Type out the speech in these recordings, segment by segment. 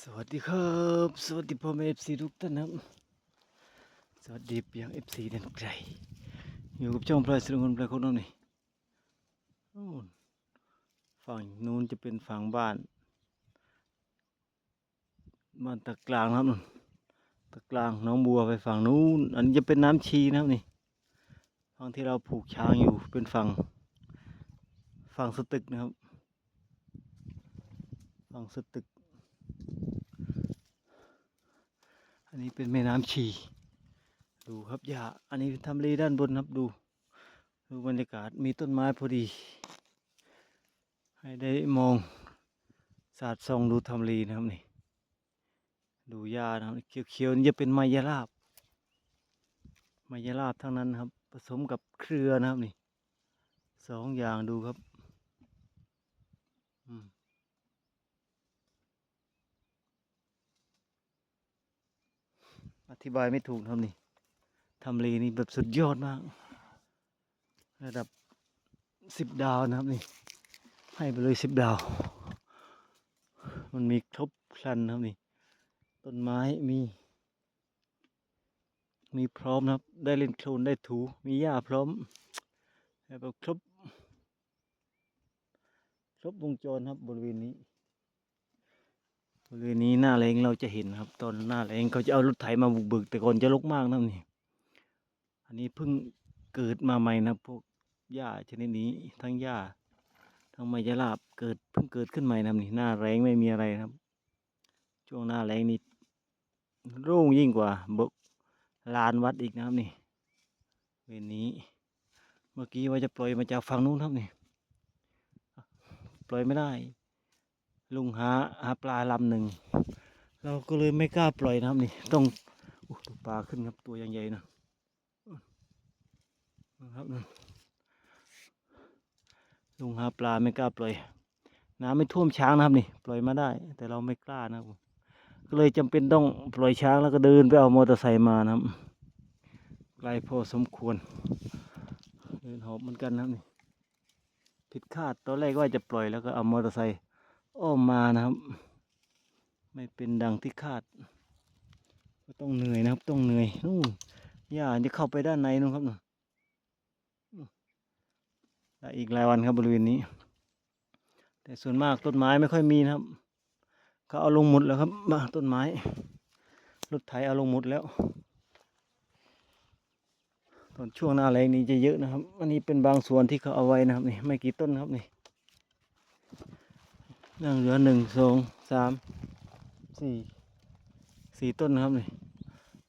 สวัสดีครับ สวัสดีพ่อแม่เอฟซีทุกท่านนะครับ สวัสดีเปียงเอฟซีแดนไกลอยู่กับช่องพลายสิริคนพลายคนน้องนี่ฝั่งนู้นจะเป็นฝั่งบ้านบ้านตะกลางนะครับนู่นตะกลางน้องบัวไปฝั่งนู้น อันนี้จะเป็นน้ำชีนะครับนี่ฝั่งที่เราผูกช้างอยู่เป็นฝั่ง ฝั่งสตึกนะครับ ฝั่งสตึก อันนี้เป็นแม่น้ำชี ดูครับหญ้าอันนี้ทำเลด้านบนครับดูดูบรรยากาศมีต้นไม้พอดี ให้ได้มองสาดส่องดูทำเลนะครับนี่ดูหญ้านะครับเขียวๆนี่จะเป็นไมยราบไมยราบทั้งนั้นครับ ผสมกับเครือนะครับนี่สองอย่างดูครับ อืมอธิบายไม่ถูกนะครับนี่ทำเลนี่แบบสุดยอดมาก ระดับสิบดาวนะครับนี่ ให้ไปเลยสิบดาว มันมีครบครันนะครับนี่ ต้นไม้มี มีพร้อมนะครับ ได้เล่นโคลนได้ถู มีหญ้าพร้อมแบบครบ ครบวงจรครับบริเวณนี้ บริเวณนี้หน้าแรงเราจะเห็นครับ ตอนหน้าแรงเขาจะเอารถไถมาบุกเบิกแต่ก่อนจะรกมากนะนี่ อันนี้เพิ่งเกิดมาใหม่นะพวกหญ้าชนิดนี้ทั้งหญ้าทั้งไม้ยลาบเกิดเพิ่งเกิดขึ้นใหม่นะนี่หน้าแรงไม่มีอะไรครับ ช่วงหน้าแรงนี่โร่งยิ่งกว่าบกลานวัดอีกนะครับนี่เวรนี้ เมื่อกี้ว่าจะปล่อยมาจากฝั่งนู้นครับนี่ ปล่อยไม่ได้ ลุงหาหาปลาลำหนึ่งเราก็เลยไม่กล้าปล่อยนะครับนี่ต้องอู้ดูปลาขึ้นครับตัวยังใหญ่นะนะครับนั่นลุงหาปลาไม่กล้าปล่อย น้ำไม่ท่วมช้างนะครับนี่ปล่อยมาได้ แต่เราไม่กล้านะครับก็เลยจำเป็นต้องปล่อยช้างแล้วก็เดินไปเอามอเตอร์ไซค์มานะครับไกลพอสมควรเดินหอบเหมือนกันนะครับนี่ ผิดคาดตอนแรกว่าจะปล่อยแล้วก็เอามอเตอร์ไซค์อ้อมมานะครับ ไม่เป็นดังที่คาด ก็ต้องเหนื่อยนะครับ ต้องเหนื่อยนู่นหญ้าจะเข้าไปด้านในนู่นครับนู่นนู่นได้อีกหลายวันครับบริเวณนี้ แต่ส่วนมากต้นไม้ไม่ค่อยมีนะครับเขาเอาลงหมดแล้วครับมาต้นไม้รถไถเอาลงหมดแล้ว ตอนช่วงหน้าแรงนี้จะเยอะนะครับ อันนี้เป็นบางส่วนที่เขาเอาไว้นะครับนี่ไม่กี่ต้นครับนี่นั่งเหลือหนึ่งสองสามสี่สี่ต้นนะครับนี่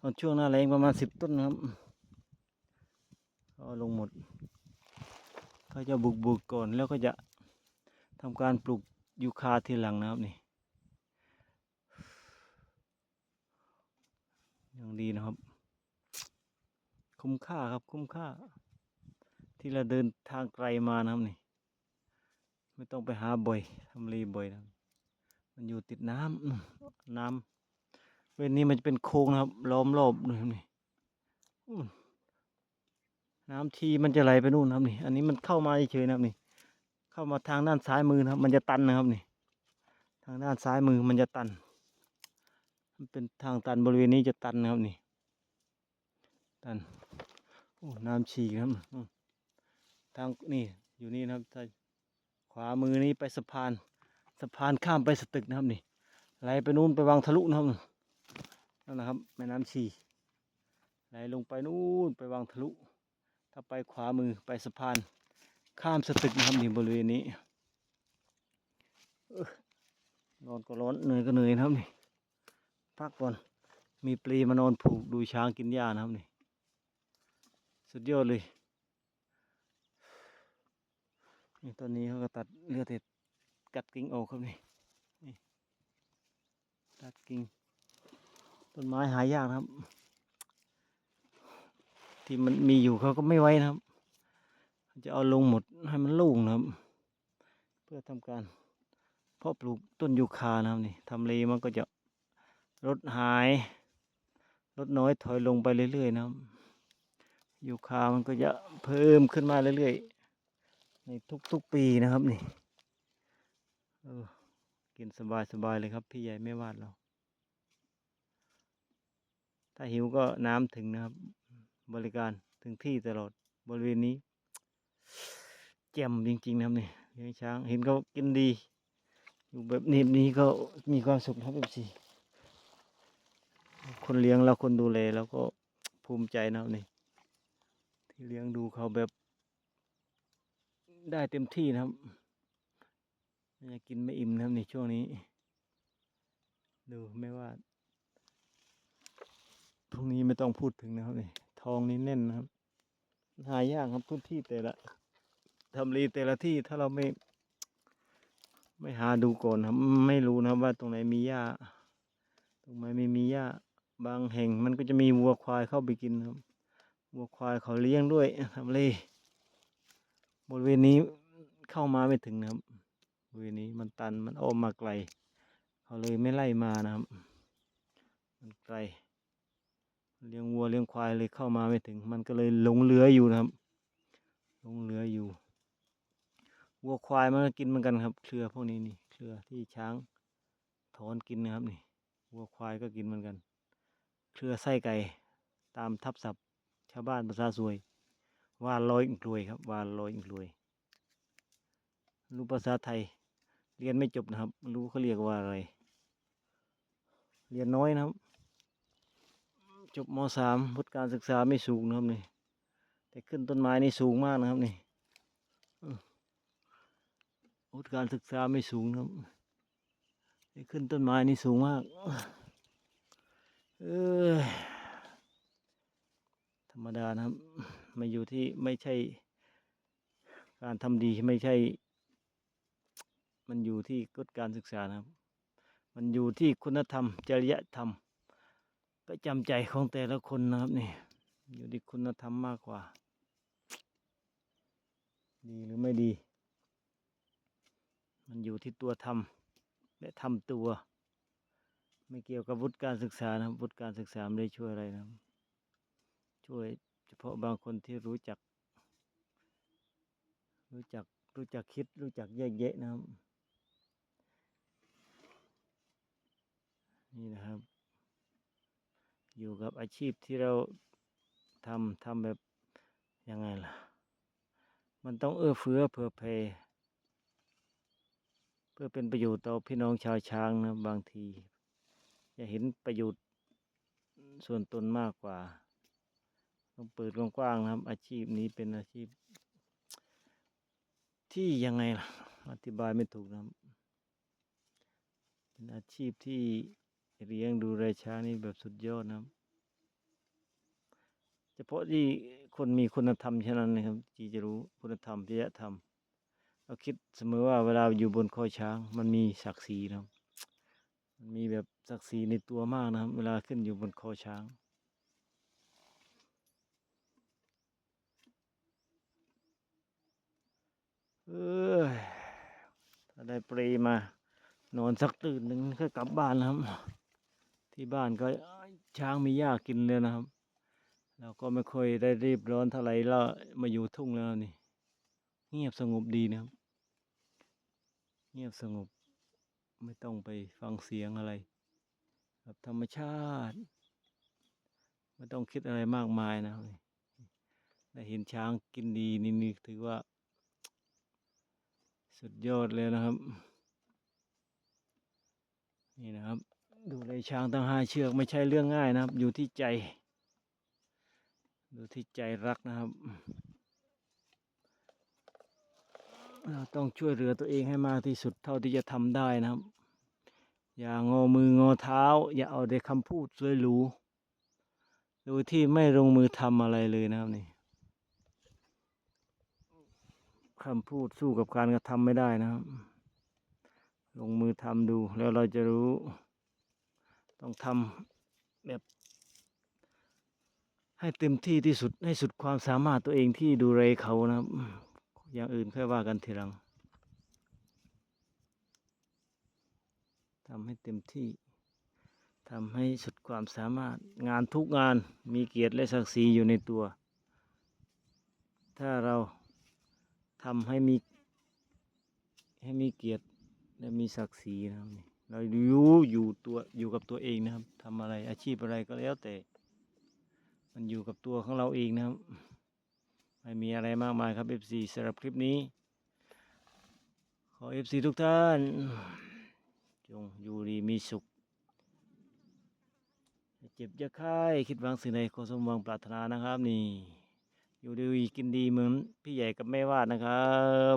ตอนช่วงหน้าแรงประมาณสิบต้นนะครับเอาลงหมดเขาจะบุกบุกก่อนแล้วก็จะทำการปลูกยูคาทีหลังนะครับนี่ยังดีนะครับ คุ้มค่าครับคุ้มค่า ที่เราเดินทางไกลมานะครับนี่ ไม่ต้องไปหาบ่อยทำรีบ่อยนะมันอยู่ติดน้ำนู่นน้ำเว้นนี้มันจะเป็นโค้งนะครับ ล้อมรอบเลยครับนี่นู่นน้ำทีมันจะไหลไปนู่นนะครับนี่ อันนี้มันเข้ามาเฉยๆนะครับนี่ เข้ามาทางด้านซ้ายมือนะครับ มันจะตันนะครับนี่ ทางด้านซ้ายมือมันจะตัน มันเป็นทางตันบริเวณนี้จะตันนะครับนี่ ตัน โอ้น้ำฉีกนะครับทางนี่อยู่นี่นะครับถ้ขวามือนี้ไปสะพานสะพานข้ามไปสตึกนะครับนี่ไหลไปนู่นไปวางทะลุนะครับนั่นนะครับแม่น้ำชีไหลลงไปนู่นไปวางทะลุ ถ้าไปขวามือไปสะพาน ข้ามสตึกนะครับนี่บริเวณนี้เอ้อนก็ร้อนเหนื่อยก็เหนื่อยนะครับนี่พักก่อนมีปลีมานอนผูกดูช้างกินหญ้านะครับนี่ สุดยอดเลยนี่ตอนนี้เขาก็ตัดเลือดเห็ดกัดกิ่งออกครับนี่นี่ตัดกิ่งต้นไม้หายากนะครับ ที่มันมีอยู่เขาก็ไม่ไว้นะครับ จะเอาลงหมดให้มันลุ่งนะครับ เพื่อทำการเพาะปลูกต้นยูคานะครับนี่ทำเลมันก็จะลดหายลดน้อยถอยลงไปเรื่อยๆนะครับ ยูคามันก็จะเพิ่มขึ้นมาเรื่อยๆ ในทุกๆปีนะครับนี่เออกินสบายๆเลยครับ พี่ใหญ่ไม่วาดเรา ถ้าหิวก็น้ำถึงนะครับ บริการถึงที่ตลอดบริเวณนี้แจ่มจริงๆนะครับนี่เลี้ยงช้างเห็นเขากินดี อยู่แบบนี้นี้ก็มีความสุขนะครับเอฟซีคนเลี้ยงแล้วคนดูแลแล้วก็ภูมิใจนะครับนี่ ที่เลี้ยงดูเขาแบบได้เต็มที่นะครับอยากกินไม่อิ่มนะครับในช่วงนี้ ดูไม่ว่าพรุ่งนี้ไม่ต้องพูดถึงนะครับนี่ทองนี่แน่นนะครับ หายากครับพื้นที่แต่ละทำเลแต่ละที่ถ้าเราไม่ ไม่หาดูก่อนครับ ไม่รู้นะครับว่าตรงไหนมีหญ้า ตรงไหนไม่มีหญ้าบางแห่งมันก็จะมีวัวควายเข้าไปกินครับ วัวควายเขาเลี้ยงด้วยทำเลบริเวณนี้เข้ามาไม่ถึงนะครับบริเวณนี้มันตันมันอ้อมมาไกล เขาเลยไม่ไล่มานะครับ มันไกลเลี้ยงวัวเลี้ยงควายเลยเข้ามาไม่ถึง มันก็เลยหลงเหลืออยู่นะครับหลงเหลืออยู่วัวควายมันก็กินเหมือนกันครับ เครือพวกนี้นี่เครือที่ช้างถอนกินนะครับนี่วัวควายก็กินเหมือนกัน เครือไส้ไก่ตามทับศัพท์าวบ้านภาษาสวย ว่าลอยอิงกลวยครับ ว่าลอยอิงกลวย รู้ภาษาไทย เรียนไม่จบนะครับ รู้เขาเรียกว่าอะไร เรียนน้อยนะครับ จบมสามวุฒิการศึกษาไม่สูงนะครับนี่ แต่ขึ้นต้นไม้นี่สูงมากนะครับนี่อืมวุฒิการศึกษาไม่สูงนะครับแต่ขึ้นต้นไม้นี่สูงมาก เออ รรมดานะครับมาอยู่ที่ไม่ใช่ การทำดีไม่ใช่ มันอยู่ที่กฎการศึกษานะครับ มันอยู่ที่คุณธรรม จริยธรรมประจำใจของแต่ละคนนะครับนี่ อยู่ที่คุณธรรมมากกว่า ดีหรือไม่ดี มันอยู่ที่ตัวทำและทำตัว ไม่เกี่ยวกับวุฒิการศึกษานะครับวุฒิการศึกษาไม่ได้ช่วยอะไรนะครับ ช่วยเฉพาะบางคนที่รู้จัก รู้จักรู้จักคิดรู้จักแยกแยะนะครับ นี่นะครับ อยู่กับอาชีพที่เราทำทำแบบยังไงล่ะ มันต้องเอื้อเฟื้อเผื่อแผ่เพื่อเป็นประโยชน์ต่อพี่น้องชาวช้างนะบางที จะเห็นประโยชน์ส่วนตนมากกว่า ต้องเปิดกว้างๆนะครับ อาชีพนี้เป็นอาชีพ ที่ยังไงล่ะ อธิบายไม่ถูกนะครับ เป็นอาชีพที่เลี้ยงดูแลช้างนี่แบบสุดยอดนะครับเฉพาะที่คนมีคุณธรรมเท่านั้นนะครับที่จะรู้คุณธรรมจริยธรรม เราคิดเสมอว่าเวลาอยู่บนคอช้าง มันมีศักดิ์ศรีนะครับมันมีแบบศักดิ์ศรีในตัวมากนะครับ เวลาขึ้นอยู่บนคอช้าง เอ้ยถ้าได้ เปรมา นอนสักตื่นหนึ่งก็กลับบ้านแล้วครับ ที่บ้านก็ช้างมีหญ้ากินเลยนะครับ เราก็ไม่ค่อยได้รีบร้อนเท่าไหร่แล้วมาอยู่ทุ่งแล้วนี่ เงียบสงบดีนะครับ เงียบสงบไม่ต้องไปฟังเสียงอะไรแบบธรรมชาติ ไม่ต้องคิดอะไรมากมายนะครับนี่ได้เห็นช้างกินดีนี่นี่ถือว่า สุดยอดเลยนะครับ นี่นะครับ ดูเลยช้างตั้งห้าเชือก ไม่ใช่เรื่องง่ายนะครับ อยู่ที่ใจ ดูที่ใจรักนะครับ เราต้องช่วยเหลือตัวเองให้มากที่สุดเท่าที่จะทำได้นะครับ อย่างงอมืองอเท้า อย่าเอาแต่คำพูดสวยหรูโดยที่ไม่ลงมือทำอะไรเลยนะครับนี่ คำพูดสู้กับการกระทำไม่ได้นะครับ ลงมือทำดูแล้วเราจะรู้ ต้องทำแบบ ให้เต็มที่ที่สุดให้สุดความสามารถตัวเองที่ดูแลเขานะครับ อย่างอื่นค่อยว่ากันทีหลังทำให้เต็มที่ทำให้สุดความสามารถงานทุกงานมีเกียรติและศักดิ์ศรีอยู่ในตัว ถ้าเรา ทำให้มี ให้มีเกียรติและมีศักดิ์ศรีนะครับเรารู้อยู่ตัวอยู่กับตัวเองนะครับทำอะไรอาชีพอะไรก็แล้วแต่ มันอยู่กับตัวของเราเองนะครับ ไม่มีอะไรมากมายครับ FC สำหรับคลิปนี้ ขอ FC ทุกท่าน จงอยู่ดีมีสุขเจ็บอย่าไข้คิดวังสิ่งใดขอสมหวังปรารถนานะครับนี่ อยู่ดีกินดีเหมือนพี่ใหญ่กับแม่วาดนะครับ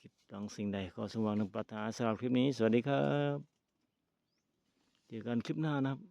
คิดหวังสิ่งใดขอสมหวังนึงปรารถนาสำหรับคลิปนี้ สวัสดีครับ เจอกันคลิปหน้านะครับ